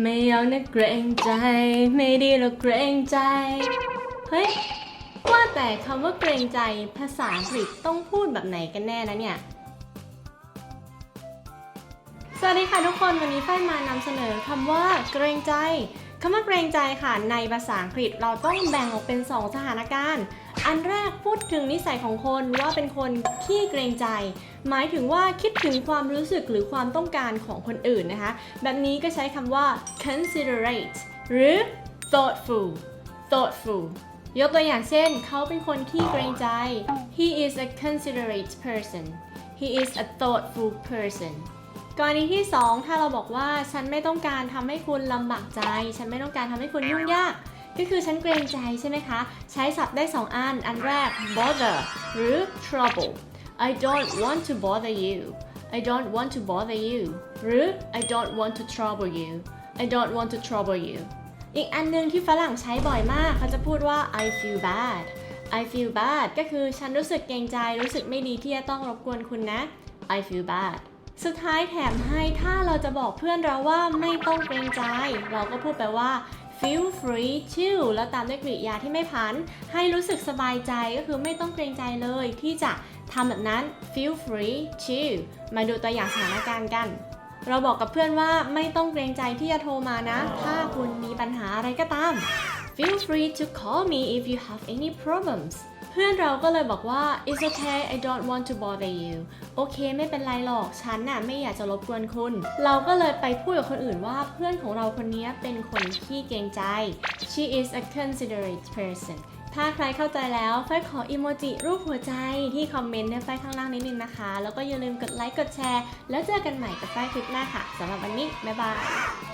ไม่เอานะเกรงใจ ไม่ดีหรอกเกรงใจ เฮ้ย ว่าแต่คำว่าเกรงใจภาษาอังกฤษต้องพูดแบบไหนกันแน่นะเนี่ย สวัสดีค่ะทุกคนวันนี้ฝ้ายมานำเสนอคำว่าเกรงใจคำว่าเกรงใจค่ะในภาษาอังกฤษเราต้องแบ่งออกเป็น 2 สถานการณ์ อันแรกพูดถึงนิสัยของคนว่าเป็นคนขี้เกรงใจ หมายถึงว่าคิดถึงความรู้สึกหรือความต้องการของคนอื่นนะคะ แบบนี้ก็ใช้คำว่า considerate หรือ thoughtful thoughtful ยกตัวอย่างเช่น เขาเป็นคนขี้เกรงใจ he is a considerate person he is a thoughtful person กรณีที่ 2 ถ้าเราบอกว่าฉันไม่ต้องการทำให้คุณลำบากใจ ฉันไม่ต้องการทำให้คุณยุ่งยาก ก็คือฉันเกรงใจใช่ไหมคะ ใช้ศัพท์ได้ 2 อัน อันแรก bother หรือ trouble I don't want to bother you I don't want to bother you หรือ I don't want to trouble you I don't want to trouble you อีกอันหนึงที่ฝรั่งใช้บ่อยมาก เขาจะพูดว่า I feel bad I feel bad ก็คือฉันรู้สึกเกรงใจ รู้สึกไม่ดีที่จะต้องรบกวนคุณนะ I feel bad สุดท้ายแถมให้ถ้าเราจะบอกเพื่อนเราว่าไม่ต้องเกรงใจ เราก็พูดไปว่า feel free to แล้วตามด้วยกริยาที่ไม่พัน ให้รู้สึกสบายใจก็คือไม่ต้องเกรงใจเลยที่จะทำแบบนั้น feel free to มาดูตัวอย่างสถานการณ์กัน เราบอกกับเพื่อนว่าไม่ต้องเกรงใจที่จะโทรมานะ ถ้าคุณมีปัญหาอะไรก็ตาม feel free to call me if you have any problems เพื่อนเราก็เลยบอกว่า it's okay I don't want to bother you โอเคไม่เป็นไรหรอก ฉันน่ะไม่อยากจะรบกวนคุณ เราก็เลยไปพูดกับคนอื่นว่าเพื่อนของเราคนนี้เป็นคนขี้เกรงใจ she is a considerate person ถ้าใครเข้าใจแล้วฝ้ายขออีโมจิรูปหัวใจที่คอมเมนต์ในฝ้ายข้างล่างนิดนึงนะคะ แล้วก็อย่าลืมกดไลค์กดแชร์ แล้วเจอกันใหม่กับฝ้ายคลิปหน้าค่ะสำหรับวันนี้ บ๊ายบาย